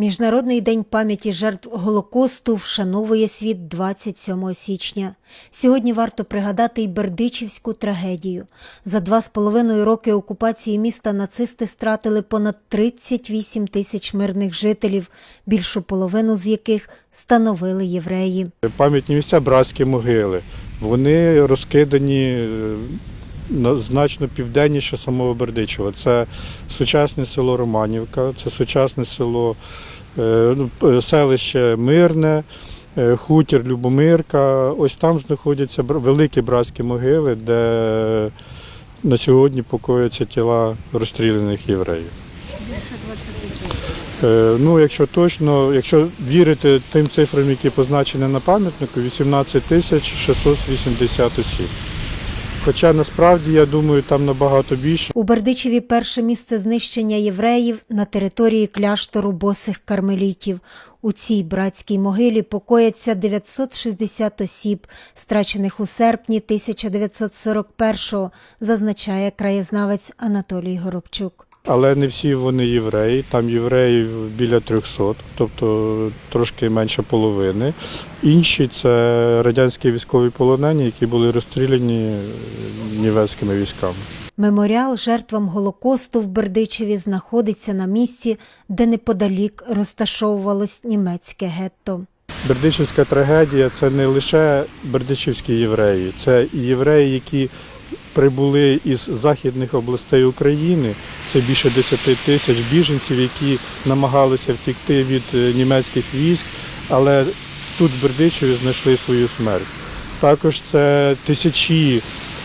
Міжнародний день пам'яті жертв Голокосту вшановує світ 27 січня. Сьогодні варто пригадати й Бердичівську трагедію. За два з половиною роки окупації міста нацисти стратили понад 38 тисяч мирних жителів, більшу половину з яких становили євреї. Пам'ятні місця братські могили. Вони розкидані е, значно південніше самого Бердичева. Це сучасне село Романівка, це сучасне село, е, ну, селище Мирне, е, хутір Любомирка. Ось там знаходяться великі братські могили, де на сьогодні покояться тіла розстріляних євреїв. Е, Ну, якщо точно, якщо вірити тим цифрам, які позначені на пам'ятнику, 18 тисяч 680 осіб. Хоча насправді я думаю, там набагато більше. У Бердичеві перше місце знищення євреїв на території кляштору босих кармелітів. У цій братській могилі покояться 960 осіб, страчених у серпні 1941-го, зазначає краєзнавець Анатолій Горобчук. Але не всі вони євреї. Там євреїв біля 300, тобто трошки менше половини. Інші це радянські військові полонені, які були розстріляні е, німецькими військами. Меморіал жертвам Голокосту в Бердичеві знаходиться на місці, де неподалік розташовувалось німецьке гетто. Бердичівська трагедія це не лише бердичівські євреї, це і євреї, які прибули із західних областей України. Це більше 10 тисяч біженців, які намагалися втікти від е, німецьких військ, але тут в Бердичеві знайшли свою смерть. Також це тисячі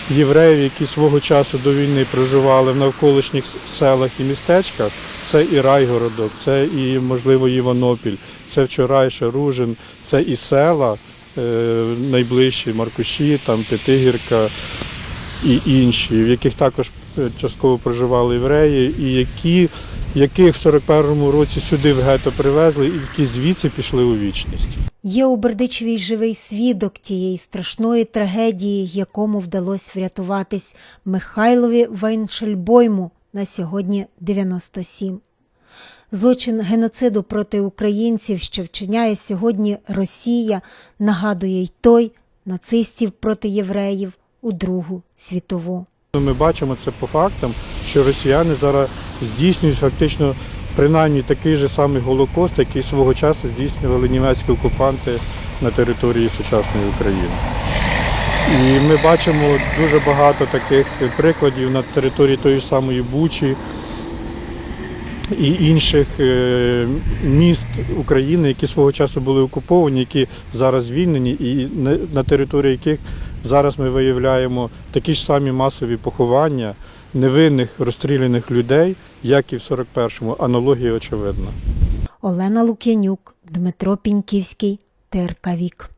євреїв, які свого часу до війни проживали в навколишніх селах і містечках. Це і Райгородок, це і, можливо, Іванопіль, це вчорайше Ружин, це і села е, найближчі, Маркуші, там П'ятигірка і інші, в яких також е, частково проживали євреї, і які, яких в 41-му році сюди в гетто привезли, і які звідси пішли у вічність. Є у Бердичеві живий свідок тієї страшної трагедії, якому вдалося врятуватись Михайлові Вайншельбойму на сьогодні 97. Злочин геноциду проти українців, що вчиняє сьогодні Росія, нагадує й той нацистів проти євреїв у Другу світову. Ми бачимо це по фактам, що росіяни зараз здійснюють фактично принаймні такий же самий Голокост, який свого часу здійснювали німецькі окупанти на території сучасної України. І ми бачимо дуже багато таких прикладів на території тої самої Бучі і інших е, міст України, які свого часу були окуповані, які зараз звільнені, і на території яких зараз ми виявляємо такі ж самі масові поховання невинних розстріляних людей, як і в 41-му. Аналогія очевидна. Олена Лук'янюк, Дмитро Піньківський, ТРК Вік.